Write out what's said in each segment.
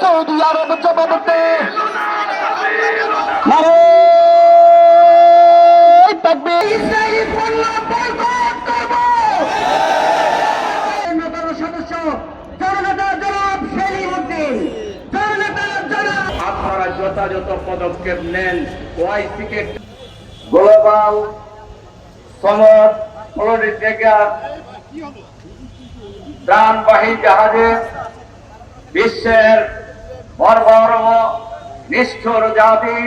Saudi আরব জবাবতে নারে আপনারা জাহাজে বিশ্বের বর্বর নিষ্ঠুর জাতি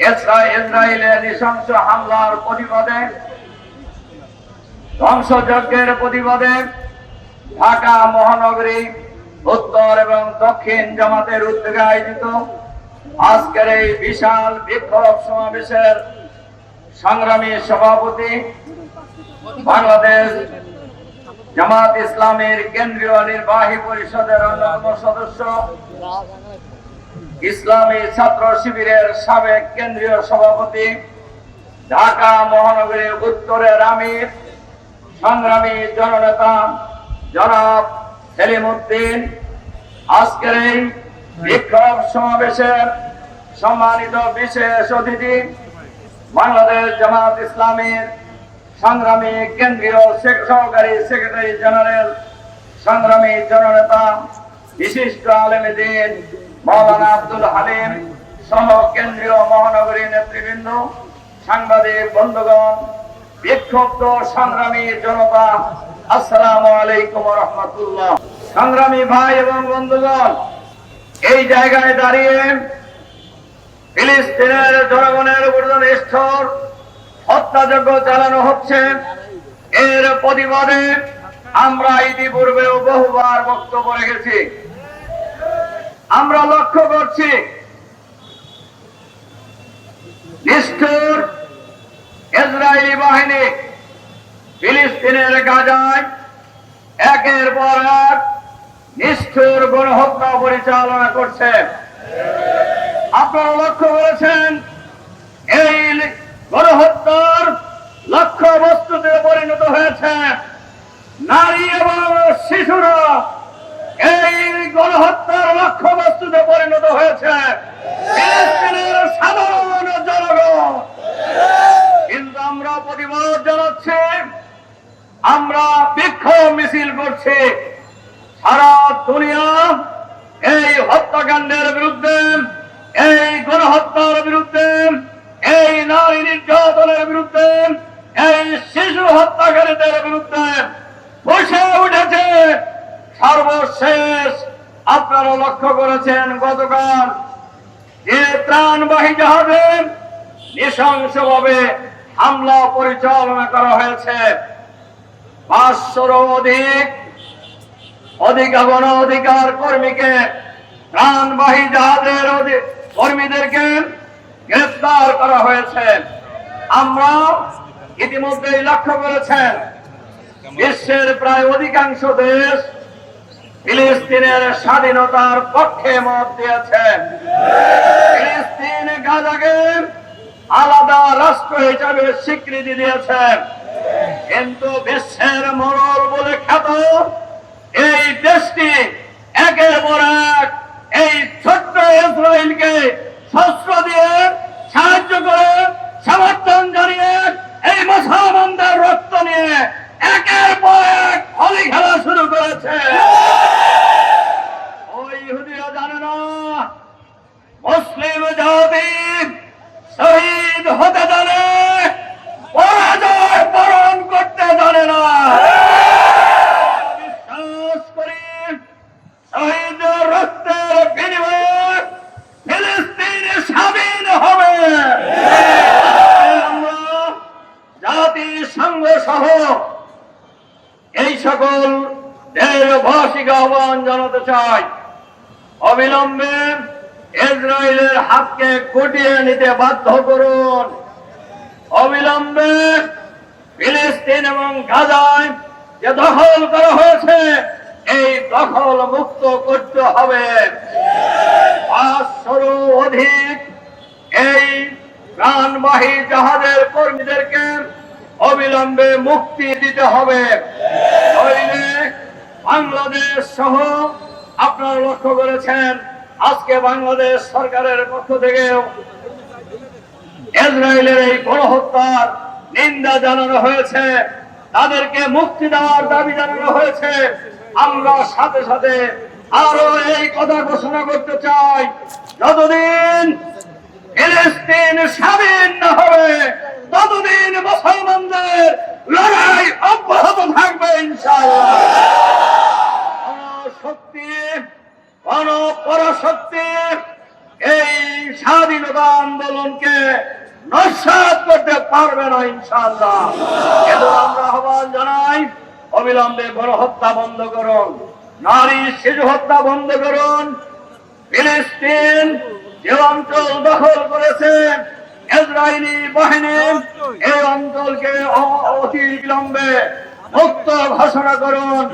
ইসরা- ইসরায়েলের নৃশংস হামলার প্রতিবাদে ধ্বংসযজ্ঞের প্রতিবাদে ঢাকা মহানগরী উত্তর এবং দক্ষিণ জামাতের উদ্যোগে আয়োজিত আজকের এই বিশাল বিক্ষোভ সমাবেশের সংগ্রামী সভাপতি বাংলাদেশ জামাত ইসলামের কেন্দ্রীয় নির্বাহী পরিষদের অন্যতম সদস্য, ইসলামী ছাত্র শিবিরের সাবেক কেন্দ্রীয় সভাপতি, ঢাকা মহানগরীর উত্তরের আমির সংগ্রামী জননেতা জনাব সেলিমউদ্দিন আজকের এই বিক্ষোভ সমাবেশের সম্মানিত বিশেষ অতিথি বাংলাদেশ জামাত ইসলামের সংগ্রামী কেন্দ্রীয় সহকারী সেক্রেটারি জেনারেল, সংগ্রামী জননেতা বিশিষ্ট আলেমদিন মৌলানা আব্দুল হালিম সহ কেন্দ্রীয় মহানগরী নেতৃবৃন্দ, সাংবাদিক, বন্ধুগণ বিক্ষুব্ধ সংগ্রামী জনতা, আসসালামু আলাইকুম রহমতুল্লাহ। সংগ্রামী ভাই এবং বন্ধুগণ, এই জায়গায় দাঁড়িয়ে ফিলিস্তিনের জনগণের উপর স্থর হত্যাযজ্ঞ চালানো হচ্ছে। এর প্রতিবাদে আমরা ইতিপূর্বেও বহুবার বক্তব্য রেখেছি। আমরা লক্ষ্য করছি, নিষ্ঠুর ইসরায়েলি বাহিনী ফিলিস্তিনের গাজায় একের পর এক নিষ্ঠুর গণহত্যা পরিচালনা করছে। আপনারা লক্ষ্য করেছেন? এই গণহত্যার লক্ষ্য বস্তুতে পরিণত হয়েছে নারী এবং শিশুরা। এই গণহত্যার লক্ষ্য বস্তুতে পরিণত হয়েছে ফিলিস্তিনের সাধারণ জনগণ কিন্তু আমরা প্রতিবাদ জানাচ্ছি। আমরা বিক্ষোভ মিছিল করছি। সারা দুনিয়া এই হত্যাকাণ্ডের বিরুদ্ধে, এই গণহত্যার বিরুদ্ধে, এই নারী নির্যাতনের বিরুদ্ধে, এই শিশু হত্যাকারীদের বিরুদ্ধে বসে উঠেছে সর্বশেষ। আপনারা লক্ষ্য করেছেন গতকাল যে ত্রাণবাহী জাহাজে নৃশংসভাবে হামলা পরিচালনা করা হয়েছে। পাঁচশোরও অধিক অধিকার গণ অধিকার কর্মীকে ত্রাণবাহী জাহাজের কর্মীদেরকে গ্রেফতার করা হয়েছে। আমরা ইতিমধ্যেই লক্ষ্য করেছেন, বিশ্বের প্রায় অধিকাংশ দেশ ফিলিস্তিনের স্বাধীনতার পক্ষে মত দিয়েছে। ফিলিস্তিন, গাজাকে রাষ্ট্র হিসাবে স্বীকৃতি দিয়েছেন। কিন্তু বিশ্বের মরল বলে খ্যাত এই দেশটি একের পর এক এই ছোট্ট ইসরায়েলকে শস্ত্র দিয়ে সাহায্য করে সমর্থন জানিয়ে এই মুসলমানদের রক্ত নিয়ে একের পর এক হলি খেলা শুরু করেছে ওই ইহুদিরা জানে না মুসলিম জাতি শহীদ হতে জানে পরাজয় বরণ করতে জানে না বিশ্বাস করি শহীদ রক্তের বিনিময়ে ফিলিস্তিন স্বাধীন হবে আমরা জাতিসংঘ সহ এই সকল দেশবাসীকে আহ্বান জানাতে চাই। অবিলম্বে ইসরায়েলের হাতকে গুটিয়ে নিতে বাধ্য করুন। অবিলম্বে ফিলিস্তিন এবং গাজায় যে দখল করা হয়েছে, এই দখল মুক্ত করতে হবে। পাঁচশোরও অধিক এই প্রাণবাহী জাহাজের কর্মীদেরকে অবিলম্বে মুক্তি দিতে হবে। নইলে বাংলাদেশ সহ আপনারা লক্ষ্য করেছেন, আজকে বাংলাদেশ সরকারের পক্ষ থেকেও ইসরায়েলের এই গণহত্যার নিন্দা জানানো হয়েছে, তাদেরকে মুক্তি দেওয়ার দাবি জানানো হয়েছে। আমরা সাথে সাথে আরও এই কথা ঘোষণা করতে চাই, যতদিন ফিলিস্তিন স্বাধীন না হবে, ততদিন মুসলমানদের লড়াই অব্যাহত থাকবে ইনশাআল্লাহ শক্তি কোন পরশক্তি এই স্বাধীনতা আন্দোলনকে নস্বাত করতে পারবে না ইনশাআল্লাহ। কিন্তু আমরা আহ্বান জানাই, অবিলম্বে গণহত্যা বন্ধ করুন, নারী শিশু হত্যা বন্ধ করুন, ফিলিস্তিন যে অঞ্চল দখল করেছে ইসরায়েলি বাহিনী এই অঞ্চলকে অতি বিলম্বে মুক্ত ঘোষণা করুন,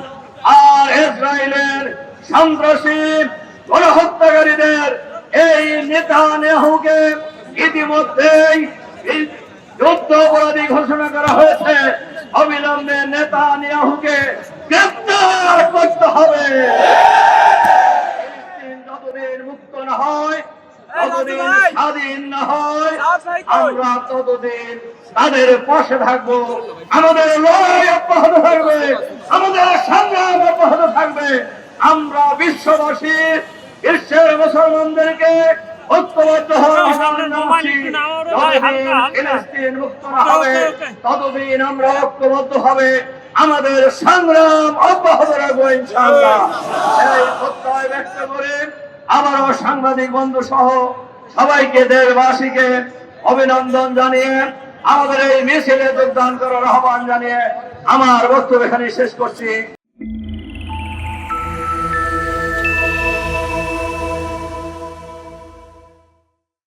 আর ইসরায়েলের সন্ত্রাসী গণহত্যাকারীদের এই নেতা নেহুকে ইতিমধ্যেই যুদ্ধ অপরাধী ঘোষণা করা হয়েছে। অবিলম্বে নেতা নেহুকে গ্রেপ্তার করতে হবে। যতদিন মুক্ত না হয় ততদিন স্বাধীন না হয় আমরা ততদিন তাদের পাশে থাকব। আমাদের লড়াই অব্যাহত থাকবে আমাদের সংগ্রাম অব্যাহত থাকবে। আমরা বিশ্ববাসী বিশ্বের মুসলমানদেরকে ঐক্যবদ্ধ হবে ততদিন আমরা ঐক্যবদ্ধ হবে। আমাদের সংগ্রাম অব্যাহত রাখব ইনশাআল্লাহ। এই প্রত্যয় ব্যক্ত করে আবারও সাংবাদিক বন্ধু সহ সবাইকে দেশবাসীকে অভিনন্দন জানিয়ে আমাদের এই মিছিলে যোগদান করার আহ্বান জানিয়ে আমার বক্তব্য এখানে শেষ করছি।